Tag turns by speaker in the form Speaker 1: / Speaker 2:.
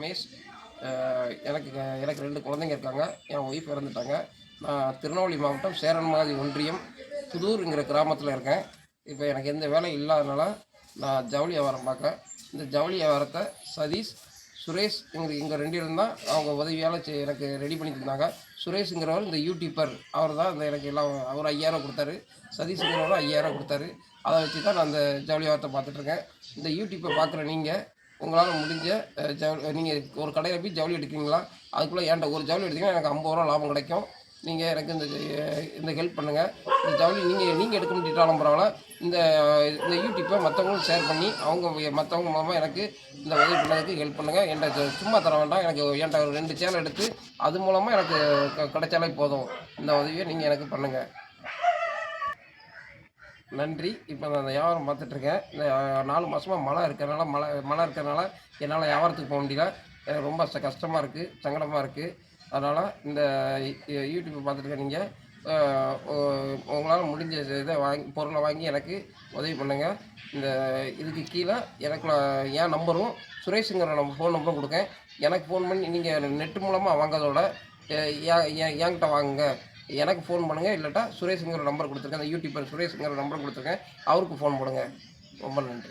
Speaker 1: ரமேஷ் எனக்கு எனக்கு ரெண்டு குழந்தைங்க இருக்காங்க. என் ஒய்ஃப் இறந்துட்டாங்க. நான் திருநெல்வேலி மாவட்டம் சேரன்மாதி ஒன்றியம் புதூருங்கிற கிராமத்தில் இருக்கேன். இப்போ எனக்கு எந்த வேலை இல்லாதனால நான் ஜவுளி வியாபாரம் பார்க்க இந்த ஜவுளி வியாபாரத்தை சதீஷ் சுரேஷ் இங்கே இங்கே ரெண்டு பேரும் தான் அவங்க உதவியால் செ- எனக்கு ரெடி பண்ணி தந்தாங்க சுரேஷுங்கிறவர் இந்த யூடியூப்பர் அவர் தான் இந்த எனக்கு எல்லாம் அவர் ஐயாயிரம் கொடுத்தாரு. சதீஷுங்கிறவரும் ஐயாயிரம் கொடுத்தாரு. அதை வச்சு தான் நான் அந்த ஜவுளி வியாபாரத்தை பார்த்துட்ருக்கேன் இந்த யூடியூப்பை பார்க்குற நீங்கள் உங்களால் முடிஞ்ச ஜவு ஜவுளி நீங்கள் ஒரு கடையில் போய் ஜவுளி எடுக்கிறீங்களா? அதுக்குள்ளே ஏன்ட்ட ஒரு ஜவுளி எடுத்தீங்கன்னா எனக்கு ஐம்பது ரூபா லாபம் கிடைக்கும். நீங்கள் எனக்கு இந்த இந்த ஹெல்ப் பண்ணுங்கள் இந்த ஜவுளி நீங்கள் நீங்கள் எடுக்க முடியிட்டாலும் பரவாயில்ல இந்த இந்த யூடியூப்பை மற்றவங்களும் ஷேர் பண்ணி அவங்க மற்றவங்க மூலமாக எனக்கு இந்த உதவி பண்ணதுக்கு ஹெல்ப் பண்ணுங்கள் என்கிட்ட சும்மா தர வேண்டாம். எனக்கு என்கிட்ட ஒரு ரெண்டு சேனல் எடுத்து அது மூலமாக எனக்கு க- கிடைச்சாலே போதும். இந்த உதவியை நீங்கள் எனக்கு பண்ணுங்கள் நன்றி. இப்போ நான் அந்த வியாபாரம் பார்த்துட்ருக்கேன் இந்த நாலு மாதமாக மழை இருக்கிறனால மழை மழை இருக்கிறனால என்னால் வியாபாரத்துக்கு போக முடியல. எனக்கு ரொம்ப ச- கஷ்டமாக இருக்குது சங்கடமாக இருக்குது அதனால் இந்த யூடியூப்பை பார்த்துட்டு நீங்கள் உங்களால் முடிஞ்ச இதை வாங்கி பொருளை வாங்கி எனக்கு உதவி பண்ணுங்கள் இந்த இதுக்கு கீழே எனக்கு நான் என் நம்பரும் சுரேஷுங்கிற நம்ம ஃபோன் நம்பரும் கொடுக்கேன். எனக்கு ஃபோன் பண்ணி நீங்கள் நெட்டு மூலமாக வாங்குறதோட என்கிட்ட வாங்குங்க. எனக்கு ஃபோன் பண்ணுங்கள் இல்லாட்டா சுரேஷுங்கிற நம்பர் கொடுத்துருக்கேன். அந்த யூடியூபர் சுரேஷுங்கிற நம்பர் கொடுத்துருக்கேன். அவருக்கு ஃபோன் பண்ணுங்கள் ரொம்ப நன்றி.